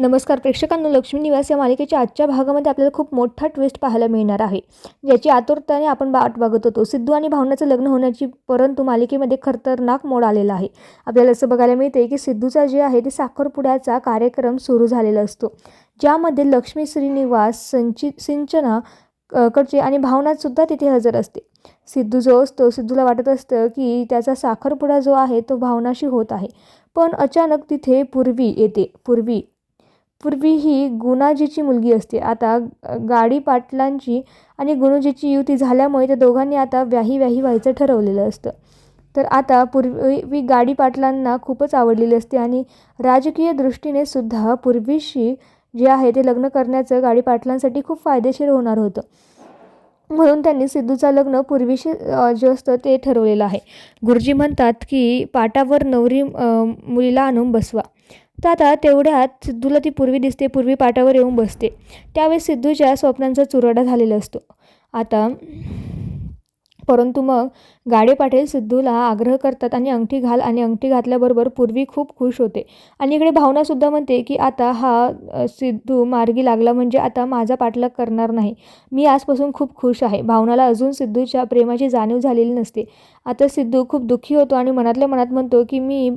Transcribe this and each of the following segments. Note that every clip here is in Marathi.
नमस्कार प्रेक्षकांनो लक्ष्मी निवास या मालिकेच्या आजच्या भागामध्ये आपल्याला खूप मोठा ट्विस्ट पाहायला मिळणार आहे. ज्याची आतुरतेने आपण वाट बघत होतो. सिद्धू आणि भावनाचं लग्न होण्याची परंतु मालिकेमध्ये खतरनाक मोड आलेला आहे. आपल्याला असं बघायला मिळते की सिद्धूचा जे आहे ते साखरपुड्याचा कार्यक्रम सुरू झालेला असतो. ज्यामध्ये लक्ष्मी श्रीनिवास संचित सिंचना कडचे आणि भावनासुद्धा तिथे हजर असते. सिद्धू जो असतो सिद्धूला वाटत असतं की त्याचा साखरपुडा जो आहे तो भावनाशी होत आहे. पण अचानक तिथे पूर्वी येते. पूर्वी पूर्वी ही गुणाजीची मुलगी असते. आता गाडी पाटलांची आणि गुणूजीची युती झाल्यामुळे त्या दोघांनी आता व्याही व्याही व्हायचं ठरवलेलं असतं. तर आता पूर्वी गाडी पाटलांना खूपच आवडलेली असते आणि राजकीय दृष्टीने सुद्धा पूर्वीशी जे आहे ते लग्न करण्याचं गाडी पाटलांसाठी खूप फायदेशीर होणार होतं. म्हणून त्यांनी सिद्धूचं लग्न पूर्वीशी जे असतं ते ठरवलेलं आहे. गुरुजी म्हणतात की पाटावर नवरी मुलीला आणून बसवा. तर आता तेवढ्यात सिद्धूला ती पूर्वी दिसते पूर्वी पाटावर येऊन बसते. त्यावेळेस सिद्धूच्या स्वप्नांचा चुराडा झालेला असतो. आता परंतु मग गाडे पाटील सिद्धूला आग्रह करतात आणि अंगठी घाल आणि अंगठी घातल्याबरोबर पूर्वी खूप खुश होते. आणि इकडे भावनासुद्धा म्हणते की आता हा सिद्धू मार्गी लागला म्हणजे आता माझा पाठलाग करणार नाही. मी आजपासून खूप खुश आहे. भावनाला अजून सिद्धूच्या प्रेमाची जाणीव झालेली नसते. आता सिद्धू खूप दुःखी होतो आणि मनातल्या मनात म्हणतो की मी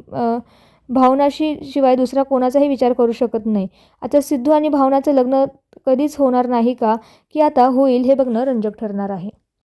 भावनाशी शिवाय दुसरा कोणाचाही विचार करू शकत नाही. आता सिद्धू आणि भावनाचं लग्न कधीच होणार नाही का? की आता होईल हे बघणं रंजक ठरणार आहे.